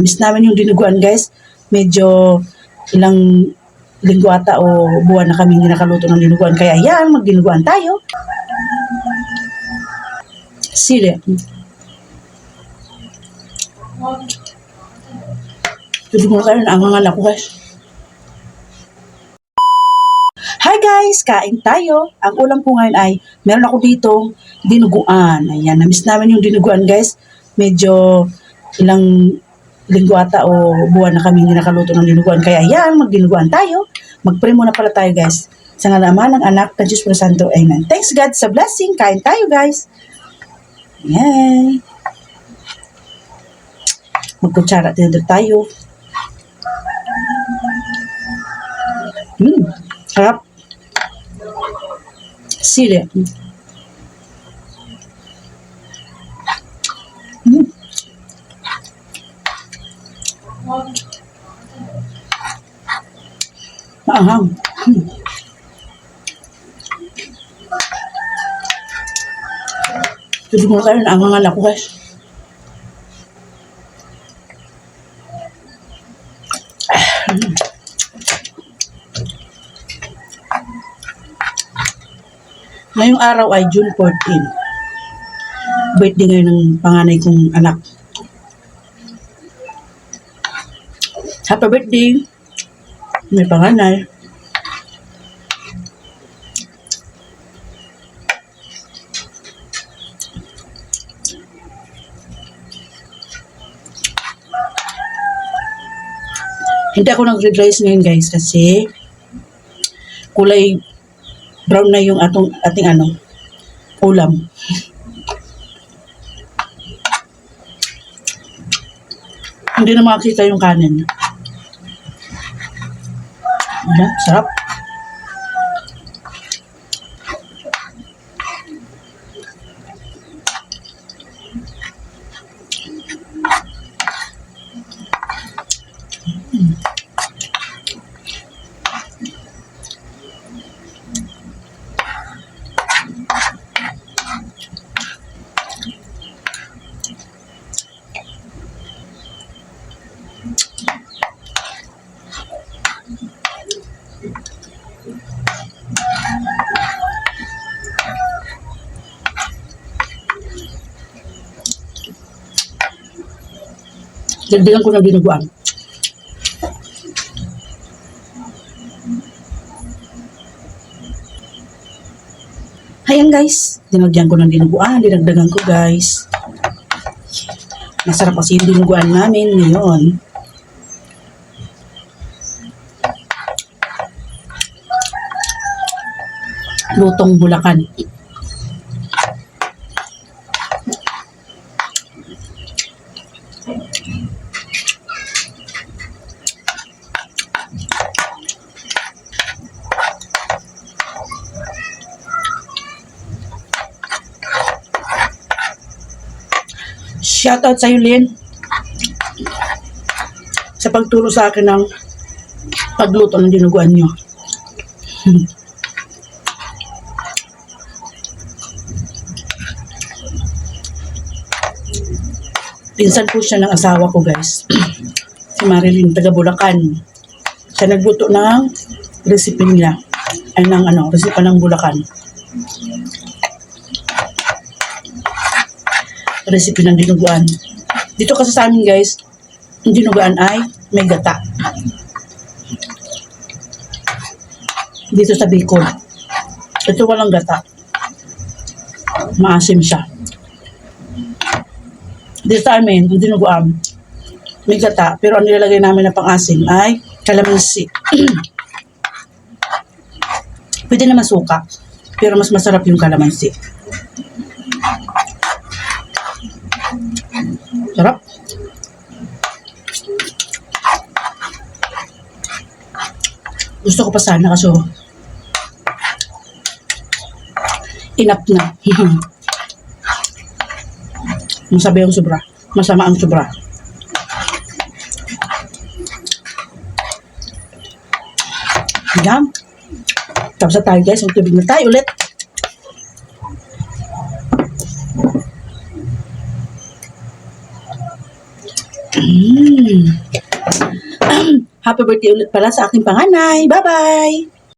Miss namin yung dinuguan guys. Medyo ilang linggo ata o buwan na kami hindi nakaluto ng dinuguan. Kaya yan, magdinuguan tayo. Sili. Dinuguan tayo na ang mga anak ko guys. Hi guys! Kain tayo. Ang ulam ko ngayon ay meron ako ditong dinuguan. Ayan, na-miss namin yung dinuguan guys. Medyo ilang linggo ata o buwan na kami hindi nakaluto ng dinuguan. Kaya yan, magdinuguan tayo. Mag-pray muna pala tayo guys. Sa nga naman ng anak ng Diyos Santo. Amen. Thanks God sa blessing. Kain tayo guys. Yan. Magkutsara tinador tayo. Hmm. Sarap. Sili. Hmm. Maanghang. Hmm. Tuloy mo tayo na ang mga anak ko guys. Ngayong araw ay June 14. Birthday ngayon ng panganay kong anak. Happy birthday! May panganay. Hindi ako nag-red rice ngayon guys kasi kulay brown na yung atong ating ano ulam. Hindi na makakita yung kanin. Ayan, sarap. Dagdagan ko ng dinuguan. Ayan guys, dinagyan ko ng dinuguan, dinagdagan ko guys. Masarap kasi yung dinuguan namin ngayon. Lutong Bulacan. Shoutout sa iyo, Lynn. Sa pagturo sa akin ng pagluto ng dinuguan nyo. Pinsan po siya ng asawa ko, guys. si Marilyn, taga Bulacan. Siya nagluto ng recipe niya. Ay, ng ano, recipe ng Bulacan. Recipe ng dinuguan. Dito kasi sa amin guys, yung dinuguan ay may gata. Dito sa Bicol. Ito walang gata. Maasim siya. Dito sa amin, yung dinuguan, may gata. Pero ang nilalagay namin na pang-asim ay kalamansi. Pwede naman suka. Pero mas masarap yung kalamansi. Sarap. Gusto ko pa sana kaso enough na. Masabi ang sobra. Masama ang sobra. Yan. Tapos na tayo guys. Magtubig na tayo ulit. Mm. Happy birthday ulit pala sa aking panganay. Bye-bye!